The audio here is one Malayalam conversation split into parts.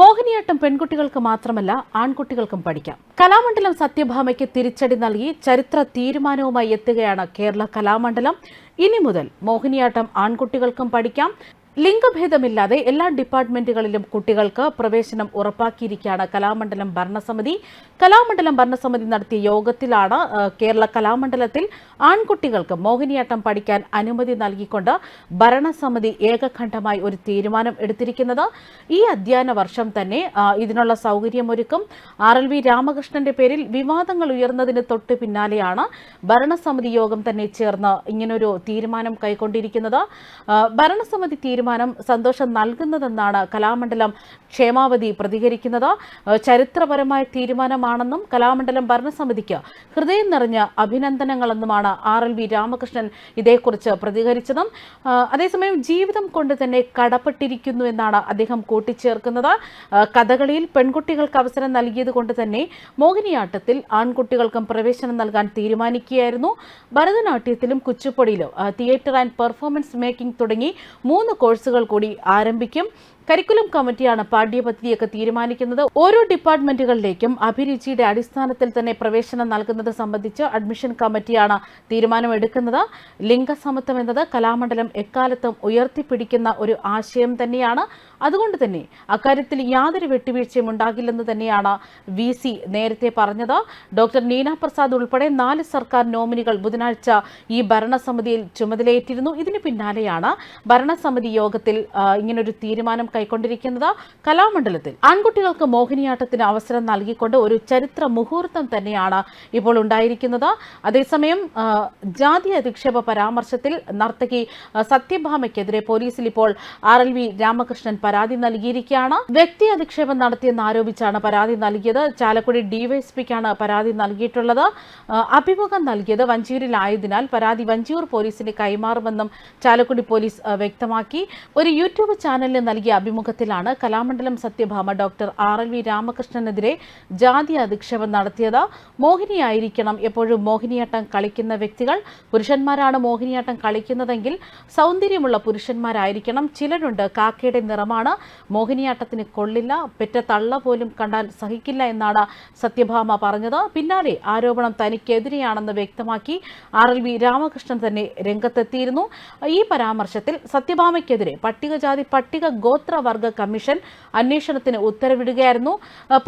മോഹിനിയാട്ടം പെൺകുട്ടികൾക്ക് മാത്രമല്ല ആൺകുട്ടികൾക്കും പഠിക്കാം. കലാമണ്ഡലം സത്യഭാമയ്ക്ക് തിരിച്ചടി നൽകി ചരിത്ര തീരുമാനവുമായി എത്തുകയാണ് കേരള കലാമണ്ഡലം. ഇനി മുതൽ മോഹിനിയാട്ടം ആൺകുട്ടികൾക്കും പഠിക്കാം. ലിംഗഭേദമില്ലാതെ എല്ലാ ഡിപ്പാർട്ട്മെന്റുകളിലും കുട്ടികൾക്ക് പ്രവേശനം ഉറപ്പാക്കിയിരിക്കുകയാണ് കലാമണ്ഡലം ഭരണസമിതി. കലാമണ്ഡലം ഭരണസമിതി നടത്തിയ യോഗത്തിലാണ് കേരള കലാമണ്ഡലത്തിൽ ആൺകുട്ടികൾക്ക് മോഹിനിയാട്ടം പഠിക്കാൻ അനുമതി നൽകിക്കൊണ്ട് ഭരണസമിതി ഏകഖണ്ഡമായി ഒരു തീരുമാനം എടുത്തിരിക്കുന്നത്. ഈ അധ്യയന വർഷം തന്നെ ഇതിനുള്ള സൗകര്യമൊരുക്കും. ആർ എൽ വി രാമകൃഷ്ണന്റെ പേരിൽ വിവാദങ്ങൾ ഉയർന്നതിന് തൊട്ട് പിന്നാലെയാണ് ഭരണസമിതി യോഗം തന്നെ ചേർന്ന് ഇങ്ങനൊരു തീരുമാനം കൈക്കൊണ്ടിരിക്കുന്നത്. ഭരണസമിതി തീരുമാനം സന്തോഷം നൽകുന്നതെന്നാണ് കലാമണ്ഡലം ക്ഷേമാവതി പ്രതികരിക്കുന്നത്. ചരിത്രപരമായ തീരുമാനമാണെന്നും കലാമണ്ഡലം ഭരണസമിതിക്ക് ഹൃദയം നിറഞ്ഞ അഭിനന്ദനങ്ങളെന്നുമാണ് ആർ എൽ വി രാമകൃഷ്ണൻ ഇതേക്കുറിച്ച് പ്രതികരിച്ചതും. അതേസമയം ജീവിതം കൊണ്ട് തന്നെ കടപ്പെട്ടിരിക്കുന്നു എന്നാണ് അദ്ദേഹം കൂട്ടിച്ചേർക്കുന്നത്. കഥകളിയിൽ പെൺകുട്ടികൾക്ക് അവസരം നൽകിയത് കൊണ്ട് തന്നെ മോഹിനിയാട്ടത്തിൽ ആൺകുട്ടികൾക്കും പ്രവേശനം നൽകാൻ തീരുമാനിക്കുകയായിരുന്നു. ഭരതനാട്യത്തിലും കുച്ചുപ്പൊടിയിലും തിയേറ്റർ ആൻഡ് പെർഫോമൻസ് മേക്കിംഗ് തുടങ്ങി മൂന്ന് കോഴ്സുകൾ കൂടി ആരംഭിക്കും. കരിക്കുലം കമ്മിറ്റിയാണ് പാഠ്യപദ്ധതിയൊക്കെ തീരുമാനിക്കുന്നത്. ഓരോ ഡിപ്പാർട്ട്മെന്റുകളിലേക്കും അഭിരുചിയുടെ അടിസ്ഥാനത്തിൽ തന്നെ പ്രവേശനം നൽകുന്നത് സംബന്ധിച്ച് അഡ്മിഷൻ കമ്മിറ്റിയാണ് തീരുമാനമെടുക്കുന്നത്. ലിംഗസമത്വം എന്നത് കലാമണ്ഡലം എക്കാലത്തും ഉയർത്തിപ്പിടിക്കുന്ന ഒരു ആശയം തന്നെയാണ്. അതുകൊണ്ട് തന്നെ അക്കാര്യത്തിൽ യാതൊരു വെട്ടുവീഴ്ചയും ഉണ്ടാകില്ലെന്ന് തന്നെയാണ് വി സി നേരത്തെ പറഞ്ഞത്. ഡോക്ടർ നീന പ്രസാദ് ഉൾപ്പെടെ നാല് സർക്കാർ നോമിനികൾ ബുധനാഴ്ച ഈ ഭരണസമിതിയിൽ ചുമതലയേറ്റിരുന്നു. ഇതിന് പിന്നാലെയാണ് ഭരണസമിതി യോഗത്തിൽ ഇങ്ങനൊരു തീരുമാനം കൈക്കൊണ്ടിരിക്കുന്നത് കലാമണ്ഡലത്തിൽ. ആൺകുട്ടികൾക്ക് മോഹിനിയാട്ടത്തിന് അവസരം നൽകിക്കൊണ്ട് ഒരു ചരിത്ര മുഹൂർത്തം തന്നെയാണ് ഇപ്പോൾ ഉണ്ടായിരിക്കുന്നത്. അതേസമയം ജാതി അധിക്ഷേപ പരാമർശത്തിൽ നർത്തകി സത്യഭാമയ്ക്കെതിരെ പോലീസിൽ ഇപ്പോൾ ആർ എൽ വി രാമകൃഷ്ണൻ പരാതി നൽകിയിരിക്കുകയാണ്. വ്യക്തി അധിക്ഷേപം നടത്തിയെന്ന് ആരോപിച്ചാണ് പരാതി നൽകിയത്. ചാലക്കുടി ഡിവൈഎസ്പിക്കാണ് പരാതി നൽകിയിട്ടുള്ളത്. അഭിമുഖം നൽകിയത് വഞ്ചിയൂരിലായതിനാൽ പരാതി വഞ്ചിയൂർ പോലീസിന് കൈമാറുമെന്നും ചാലക്കുടി പോലീസ് വ്യക്തമാക്കി. ഒരു യൂട്യൂബ് ചാനലിന് നൽകിയ അഭിമുഖത്തിലാണ് Kalamandalam Sathyabhama doctor R L V രാമകൃഷ്ണനെതിരെ ജാതി അധിക്ഷേപം നടത്തിയത്. മോഹിനിയായിരിക്കണം എപ്പോഴും മോഹിനിയാട്ടം കളിക്കുന്ന വ്യക്തികൾ. പുരുഷന്മാരാണ് മോഹിനിയാട്ടം കളിക്കുന്നതെങ്കിൽ സൗന്ദര്യമുള്ള പുരുഷന്മാരായിരിക്കണം. ചിലരുണ്ട് കാക്കയുടെ നിറമാണ് മോഹിനിയാട്ടത്തിന് കൊള്ളില്ല പെറ്റ തള്ള പോലും കണ്ടാൽ സഹിക്കില്ല എന്നാണ് സത്യഭാമ പറഞ്ഞത്. പിന്നാലെ ആരോപണം തനിക്കെതിരെയാണെന്ന് വ്യക്തമാക്കി ആർ എൽ വി രാമകൃഷ്ണൻ തന്നെ രംഗത്തെത്തിയിരുന്നു. ഈ പരാമർശത്തിൽ സത്യഭാമയ്ക്കെതിരെ പട്ടികജാതി പട്ടിക ഗോത്രവർഗ കമ്മീഷൻ അന്വേഷണത്തിന് ഉത്തരവിടുകയായിരുന്നു.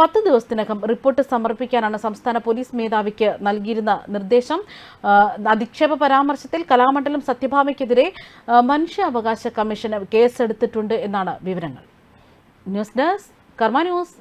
പത്ത് ദിവസത്തിനകം റിപ്പോർട്ട് സമർപ്പിക്കാനാണ് സംസ്ഥാന പോലീസ് മേധാവിക്ക് നൽകിയിരുന്ന നിർദ്ദേശം. അധിക്ഷേപ പരാമർശത്തിൽ കലാമണ്ഡലം സത്യഭാമയ്ക്കെതിരെ മനുഷ്യാവകാശ കമ്മീഷന് കേസെടുത്തിട്ടുണ്ട് എന്നാണ് വിവരങ്ങൾ. News desk Karma news.